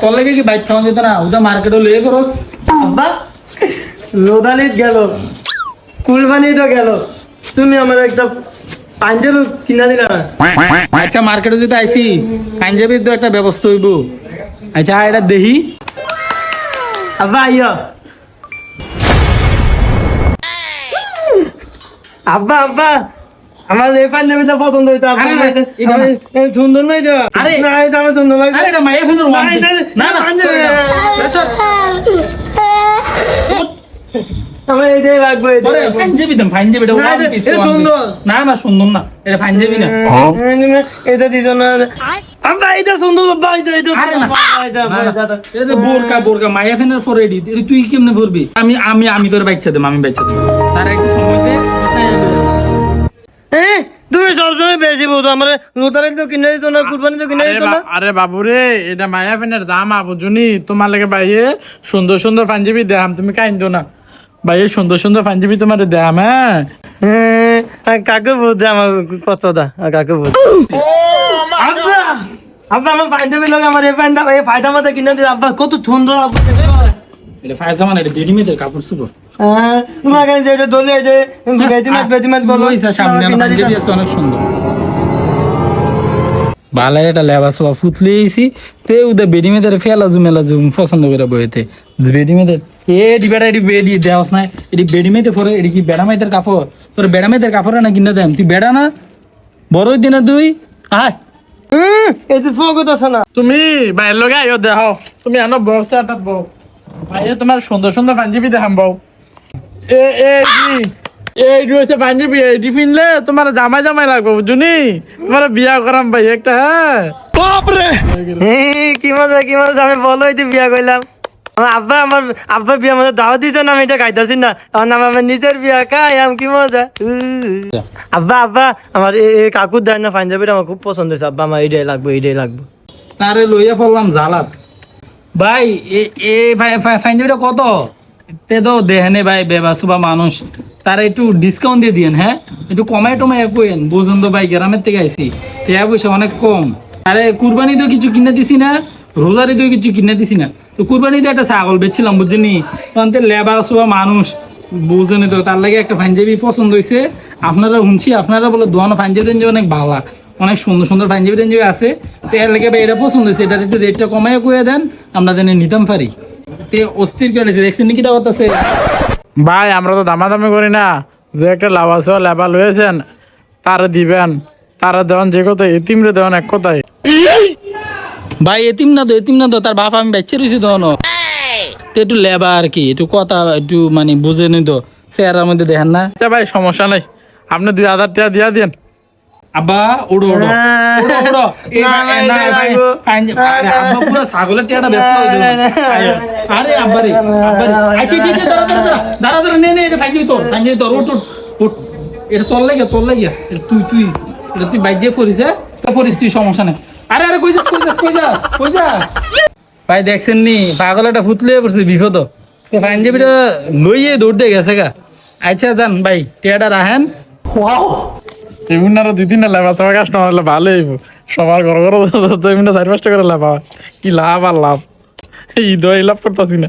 তোর লাগে কি বাইক খাওয়া যেত না? ওটা মার্কেটে লয়ে করস আব্বা রোদালিত গেল কুরবানি তো গেল। তুমি আমার একটা পাঞ্জাবি কিনা দিলা না? আচ্ছা মার্কেটে যদি আইসি পাঞ্জাবির তো একটা ব্যবস্থা হইব। আচ্ছা এটা দেহি আব্বা আইয়া। আব্বা আব্বা আমার এই পাঞ্জাবিটা পছন্দ হইতো সুন্দর নয় তো আরে। না এটা আমার সুন্দর লাগছে আরে এটা না, না পাঞ্জাবি। আমার এইটাই লাগবে। পাঞ্জাবি দাম পাঞ্জাবি এটা piece। সুন্দর। না না সুন্দর না এটা পাঞ্জাবি না এটা দিত না আব্বা এটা সুন্দর আব্বা এটা এটা আরে না। এটা বোরকা বোরকা ফেনের ফর তুই কেমনে ভরবি আমি আমি আমি তোর বাচ্চা দেব আমি বাচ্চা দেব তার একটু সময় দে তুমি সবসময় বেশি বলতো আমার নূতন তো কিনে দিত না কুরবানি তো কিনে আরে দিত না। বা- আরে বাবুরে এটা মায়া ফেনের দাম আবুজনি তোমার লাগে ভাইয়ে সুন্দর সুন্দর পাঞ্জাবি দেখাম তুমি কাইন্দ না। ভাইয়ে সুন্দর সুন্দর পাঞ্জাবি তোমার দেখাম হ্যাঁ? হ্যাঁ কাকে বুঝছে আমার কতটা কাকে বুঝ আব্বা আব্বা আমার পাঞ্জাবি লোক আমার এই পাঞ্জাবি এই ফায়দা মাথা কিনে দিল আব্বা কত সুন্দর আব্বা। এটা ফায়জা মানে এটা কাপড় চোপড়। হ্যাঁ তোমার কাছে যে দলে যে বেজিমাত বেজিমাত বলো। সামনে আমার অনেক সুন্দর। বালের এটা লেবাস বা ফুতলে আইছি তে উদে বেডিমেদের ফেলাজু মেলাজু পছন্দ করে বইতে। বেডিমেদের এ ডিবেটা এডি বেডি দেওয়াস না এডি বেডিমেতে ফরে এডি কি বেড়ামাইতের কাপড়? তোর কাপড় না কিনা দেন তুই বেড়া না? বড়ই দিনে তুই আয়। হুম এই ফোকত আছে না। তুমি ভাইয়ের লগে আইও দেখাও। তুমি আনো বউ স্টার্টার বউ ভাইয়ে তোমার সুন্দর সুন্দর পাঞ্জাবি দেখাম বউ। এ এ জি। এই হচ্ছে পাঞ্জাবি এইটি পিনলে তোমার জামাই জামাই লাগবে বুঝুনি? তোমার বিয়া করাম ভাই একটা হ্যাঁ। কি মজা কি মজা আমি বলো এই বিয়া আমার আব্বা আমার আব্বা বিয়া মজা দাওয়া দিছে না আমি এটা খাইতেছি না। আমার নাম আমার নিজের বিয়া খাই আম কি মজা। আব্বা আব্বা আমার এই কাকুর দেয় না পাঞ্জাবিটা আমার খুব পছন্দ হয়েছে। আব্বা আমার এইটাই লাগবে এইটাই লাগবে। তারে লইয়া পড়লাম জালাত। ভাই, এ ভাই ফাইনজিটা কত? তে তো দেহেনে ভাই বেবাসুবা মানুষ। তারা একটু ডিসকাউন্ট দিয়ে দিয়েন হ্যাঁ? একটু কমাই টমাই কইেন বুঝুন তো ভাই, গ্রামের থেকে আইছি। টাকা পয়সা অনেক কম। আরে কুরবানি তো কিছু কিনে দিছি না, রোজারি তো কিছু কিনে দিছি না। তো কুরবানিতে একটা ছাগল বেচছিলাম বুঝিনি তখন লেবা সুবা মানুষ। বুঝেনি তো, তার লাগে একটা পাঞ্জাবি পছন্দ হয়েছে আপনারা শুনছি, আপনারা বলে দোয়ানো পাঞ্জাবি অনেক ভালো অনেক সুন্দর সুন্দর পাঞ্জাবি টাঞ্জাবি আছে। তো এর লেগে ভাই এটা পছন্দ হয়েছে এটার একটু রেটটা কমাইয়া কয়ে দেন আমরা জানি নিতাম পারি। তে অস্থির করেছে দেখছেন নাকি তা করতেছে? ভাই আমরা তো দামাদামি করি না। যে একটা লাভাস লেবা লয়েছেন তারা দিবেন। তারা দেওয়ান যে কথা এতিমরে দেওয়ান এক কথায় ভাই এতিম না তো এতিম না তো তার বাপ আমি বাচ্চা রয়েছি তো তো একটু লেবা আর কি একটু কথা একটু মানে বুঝে নি তো চেহারার মধ্যে দেখেন না। আচ্ছা ভাই সমস্যা নাই। আপনি দুই হাজার টাকা দিয়া দেন আব্বা লাগবো। পাঞ্জা- আরে আব্বা পুরো ছাগলের টিয়াটা ব্যস্ত হয়ে গেল। আরে আব্বা রে আব্বা রে আচ্ছা আচ্ছা দাঁড়া দাঁড়া দাঁড়া। দাঁড়া দাঁড়া নে নে এটা তোর তোর ওঠ, ওঠ এটা তোর লাগে তোর লাগে। তুই তুই। এটা তুই বাইক ফরিস হ্যাঁ? তা ফরিস তুই সমস্যা নেই। আরে আরে কই যাস কই যাস কই যাস কই যাস? ভাই দেখছেন নি? পাগল একটা ফুতলে পড়ছে বিপদ। পাঞ্জাবিটা লইয়ে দৌড়তে গেছে গা। আচ্ছা যান ভাই টিয়াটা রাখেন। এমন আরও দুই তিনটা লাভ আছে কাস্টমার হলে ভালো হইব। সবার ঘর ঘর তো চার পাঁচটা করে লাভ হয় কি লাভ আর লাভ? ঈদ দই লাভ করতেছি না।